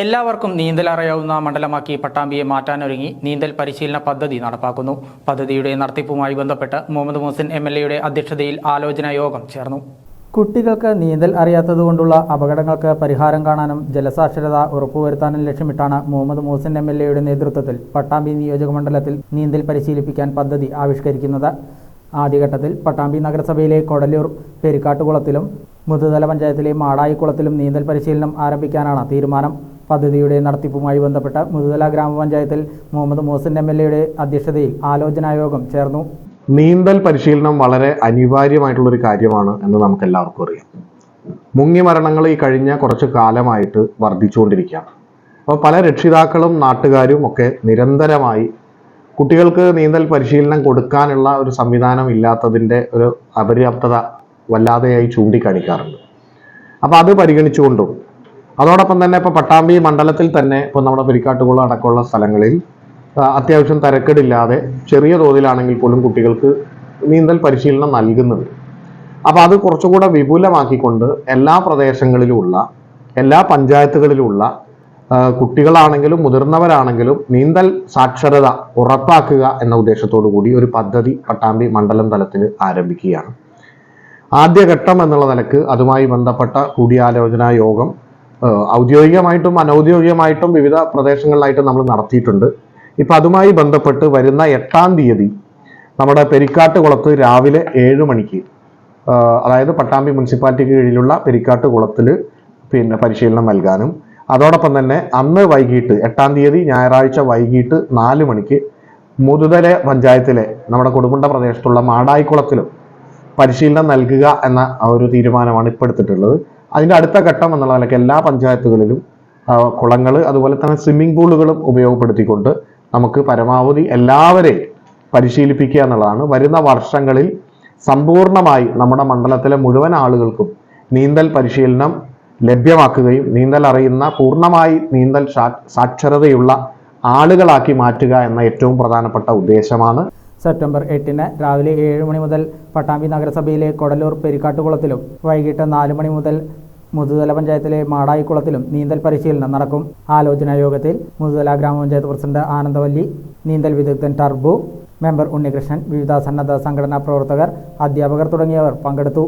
എല്ലാവർക്കും നീന്തൽ അറിയാവുന്ന മണ്ഡലമാക്കി പട്ടാമ്പിയെ മാറ്റാനൊരുങ്ങി നീന്തൽ പരിശീലന പദ്ധതി നടപ്പാക്കുന്നു. പദ്ധതിയുടെ നടത്തിപ്പുമായി ബന്ധപ്പെട്ട് മുഹമ്മദ് മുഹസിൻ എം എൽ എയുടെ അധ്യക്ഷതയിൽ ആലോചനാ യോഗം ചേർന്നു. കുട്ടികൾക്ക് നീന്തൽ അറിയാത്തതുകൊണ്ടുള്ള അപകടങ്ങൾക്ക് പരിഹാരം കാണാനും ജലസാക്ഷരത ഉറപ്പുവരുത്താനും ലക്ഷ്യമിട്ടാണ് മുഹമ്മദ് മുഹസിൻ എം എൽ എയുടെ നേതൃത്വത്തിൽ പട്ടാമ്പി നിയോജക മണ്ഡലത്തിൽ നീന്തൽ പരിശീലിപ്പിക്കാൻ പദ്ധതി ആവിഷ്കരിക്കുന്നത്. ആദ്യഘട്ടത്തിൽ പട്ടാമ്പി നഗരസഭയിലെ കൊടലൂർ പെരിക്കാട്ടുകുളത്തിലും മുതുതല പഞ്ചായത്തിലെ മാടായിക്കുളത്തിലും നീന്തൽ പരിശീലനം ആരംഭിക്കാനാണ് തീരുമാനം. പദ്ധതിയുടെ നടത്തിപ്പുമായി ബന്ധപ്പെട്ട മുതുതല ഗ്രാമപഞ്ചായത്തിൽ മുഹമ്മദ് മോസിൻ എം എൽ എയുടെ അധ്യക്ഷതയിൽ ആലോചനായോഗം ചേർന്നു. നീന്തൽ പരിശീലനം വളരെ അനിവാര്യമായിട്ടുള്ള ഒരു കാര്യമാണ് എന്ന് നമുക്ക് എല്ലാവർക്കും അറിയാം. മുങ്ങി മരണങ്ങൾ ഈ കഴിഞ്ഞ കുറച്ച് കാലമായിട്ട് വർദ്ധിച്ചുകൊണ്ടിരിക്കുകയാണ്. അപ്പോൾ പല രക്ഷിതാക്കളും നാട്ടുകാരും ഒക്കെ നിരന്തരമായി കുട്ടികൾക്ക് നീന്തൽ പരിശീലനം കൊടുക്കാനുള്ള ഒരു സംവിധാനം ഇല്ലാത്തതിന്റെ ഒരു അപര്യാപ്തത വല്ലാതെയായി ചൂണ്ടിക്കാണിക്കാറുണ്ട്. അപ്പോൾ അത് പരിഗണിച്ചുകൊണ്ടും അതോടൊപ്പം തന്നെ ഇപ്പോൾ പട്ടാമ്പി മണ്ഡലത്തിൽ തന്നെ ഇപ്പോൾ നമ്മുടെ പെരിക്കാട്ടുകുളം അടക്കമുള്ള സ്ഥലങ്ങളിൽ അത്യാവശ്യം തരക്കേടില്ലാതെ ചെറിയ തോതിലാണെങ്കിൽ പോലും കുട്ടികൾക്ക് നീന്തൽ പരിശീലനം നൽകുന്നത് അപ്പോൾ അത് കുറച്ചുകൂടെ വിപുലമാക്കിക്കൊണ്ട് എല്ലാ പ്രദേശങ്ങളിലുമുള്ള എല്ലാ പഞ്ചായത്തുകളിലുമുള്ള കുട്ടികളാണെങ്കിലും മുതിർന്നവരാണെങ്കിലും നീന്തൽ സാക്ഷരത ഉറപ്പാക്കുക എന്ന ഉദ്ദേശത്തോടു കൂടി ഒരു പദ്ധതി പട്ടാമ്പി മണ്ഡലം തലത്തിൽ ആരംഭിക്കുകയാണ്. ആദ്യഘട്ടം എന്നുള്ള നിലയ്ക്ക് അതുമായി ബന്ധപ്പെട്ട കൂടിയാലോചനാ യോഗം ഔദ്യോഗികമായിട്ടും അനൗദ്യോഗികമായിട്ടും വിവിധ പ്രദേശങ്ങളിലായിട്ട് നമ്മൾ നടത്തിയിട്ടുണ്ട്. ഇപ്പം അതുമായി ബന്ധപ്പെട്ട് വരുന്ന എട്ടാം തീയതി നമ്മുടെ പെരിക്കാട്ട് കുളത്ത് രാവിലെ ഏഴ് മണിക്ക് അതായത് പട്ടാമ്പി മുനിസിപ്പാലിറ്റിക്ക് കീഴിലുള്ള പെരിക്കാട്ട് കുളത്തിൽ പിന്നെ പരിശീലനം നൽകാനും അതോടൊപ്പം തന്നെ അന്ന് വൈകിട്ട് എട്ടാം തീയതി ഞായറാഴ്ച വൈകിട്ട് നാല് മണിക്ക് മുതുതല പഞ്ചായത്തിലെ നമ്മുടെ കൊടുമുണ്ട പ്രദേശത്തുള്ള മാടായിക്കുളത്തിലും പരിശീലനം നൽകുക എന്ന ഒരു തീരുമാനമാണ് ഇപ്പോൾ എടുത്തിട്ടുള്ളത്. അതിന്റെ അടുത്ത ഘട്ടം എന്നുള്ള നിലയ്ക്ക് എല്ലാ പഞ്ചായത്തുകളിലും കുളങ്ങൾ അതുപോലെ തന്നെ സ്വിമ്മിംഗ് പൂളുകളും ഉപയോഗപ്പെടുത്തിക്കൊണ്ട് നമുക്ക് പരമാവധി എല്ലാവരെയും പരിശീലിപ്പിക്കുക എന്നുള്ളതാണ്. വരുന്ന വർഷങ്ങളിൽ സമ്പൂർണമായി നമ്മുടെ മണ്ഡലത്തിലെ മുഴുവൻ ആളുകൾക്കും നീന്തൽ പരിശീലനം ലഭ്യമാക്കുകയും നീന്തൽ അറിയുന്ന പൂർണമായി നീന്തൽ സാക്ഷരതയുള്ള ആളുകളാക്കി മാറ്റുക എന്ന ഏറ്റവും പ്രധാനപ്പെട്ട ഉദ്ദേശമാണ്. സെപ്റ്റംബർ എട്ടിന് രാവിലെ ഏഴ് മണി മുതൽ പട്ടാമ്പി നഗരസഭയിലെ കൊടലൂർ പെരിക്കാട്ടുകുളത്തിലും വൈകിട്ട് നാല് മണി മുതൽ മുതുതല പഞ്ചായത്തിലെ മാടായിക്കുളത്തിലും നീന്തൽ പരിശീലനം നടക്കും. ആലോചനാ യോഗത്തിൽ മുതുതല ഗ്രാമപഞ്ചായത്ത് പ്രസിഡന്റ് ആനന്ദവല്ലി നീന്തൽ വിദഗ്ധൻ ടർബു മെമ്പർ ഉണ്ണികൃഷ്ണൻ വിവിധ സന്നദ്ധ സംഘടനാ പ്രവർത്തകർ അധ്യാപകർ തുടങ്ങിയവർ പങ്കെടുത്തു.